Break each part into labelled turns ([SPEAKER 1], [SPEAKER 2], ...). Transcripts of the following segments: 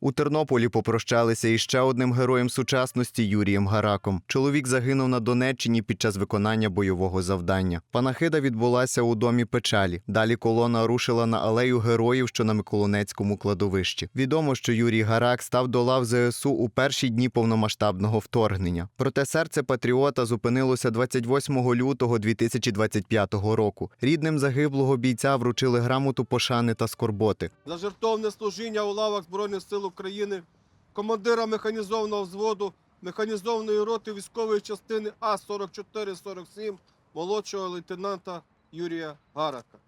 [SPEAKER 1] У Тернополі попрощалися із ще одним героєм сучасності Юрієм Гараком. Чоловік загинув на Донеччині під час виконання бойового завдання. Панахида відбулася у домі печалі. Далі колона рушила на алею героїв, що на Миколинецькому кладовищі. Відомо, що Юрій Гарак став до лав ЗСУ у перші дні повномасштабного вторгнення. Проте серце патріота зупинилося 28 лютого 2025 року. Рідним загиблого бійця вручили грамоту пошани та скорботи.
[SPEAKER 2] за жертовне служіння у лавах Збройних сил України, командира механізованого взводу механізованої роти військової частини А-44-47 молодшого лейтенанта Юрія Гарака.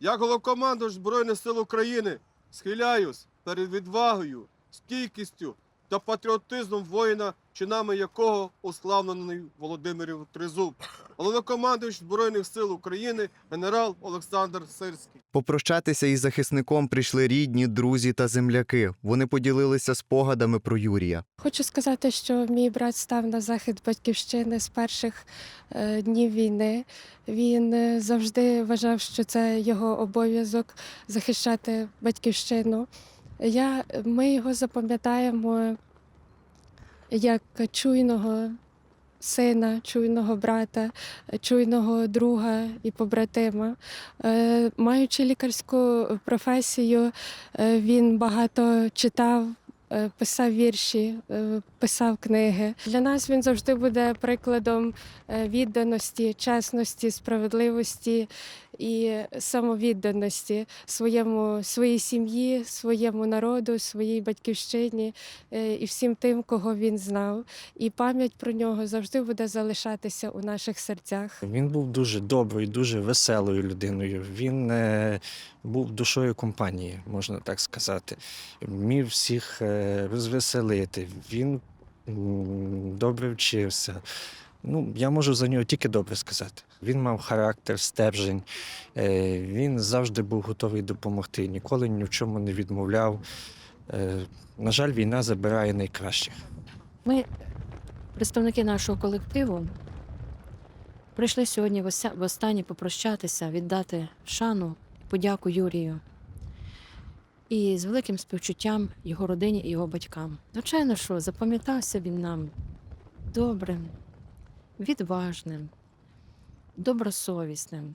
[SPEAKER 2] Як головкомандувач Збройних сил України схиляюсь перед відвагою, стійкістю та патріотизмом воїна, чинами якого уславлений Володимирів Тризуб, головнокомандувач Збройних сил України генерал Олександр Сирський.
[SPEAKER 1] Попрощатися із захисником прийшли рідні, друзі та земляки. Вони поділилися спогадами про Юрія.
[SPEAKER 3] Хочу сказати, що мій брат став на захист батьківщини з перших е, днів війни. Він е, завжди вважав, що це його обов'язок захищати батьківщину. Я, ми його запам'ятаємо як чуйного сина, чуйного брата, чуйного друга і побратима. Е, Маючи лікарську професію, е, він багато читав, е, писав вірші, писав книги. Для нас він завжди буде прикладом відданості, чесності, справедливості і самовідданості своєму, своїй сім'ї, своєму народу, своїй батьківщині е, і всім тим, кого він знав. І пам'ять про нього завжди буде залишатися у наших серцях.
[SPEAKER 4] Він був дуже доброю, дуже веселою людиною. Він е, був душою компанії, можна так сказати. Вмів всіх е, розвеселити. Він добре вчився. Ну, я можу за нього тільки добре сказати. Він мав характер, стержень. Е, він завжди був готовий допомогти, ніколи ні в чому не відмовляв. Е, на жаль, війна забирає найкращих.
[SPEAKER 5] Ми, представники нашого колективу, прийшли сьогодні вося- востаннє попрощатися, віддати шану, подяку Юрію. І з великим співчуттям його родині і його батькам. Звичайно, що запам'ятався він нам добрим, відважним, добросовісним,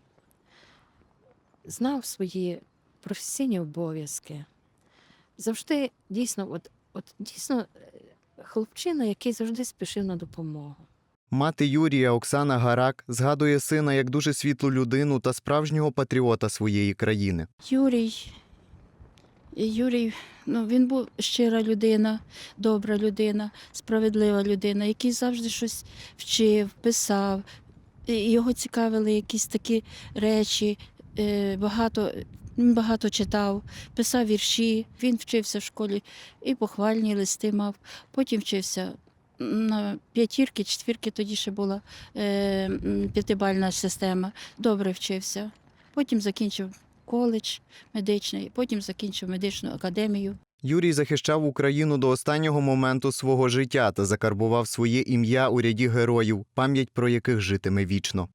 [SPEAKER 5] знав свої професійні обов'язки. Завжди дійсно, от, от дійсно хлопчина, який завжди спішив на допомогу.
[SPEAKER 1] Мати Юрія Оксана Гарак згадує сина як дуже світлу людину та справжнього патріота своєї країни.
[SPEAKER 6] Юрій. Юрій, ну він був щира людина, добра людина, справедлива людина, який завжди щось вчив, писав. Його цікавили якісь такі речі, е, багато, багато читав, писав вірші. Він вчився в школі і похвальні листи мав. Потім вчився на п'ятірки, четвірки, тоді ще була е, п'ятибальна система. Добре вчився. Потім закінчив коледж медичний, потім закінчив медичну академію.
[SPEAKER 1] Юрій захищав Україну до останнього моменту свого життя та закарбував своє ім'я у ряді героїв, пам'ять про яких житиме вічно.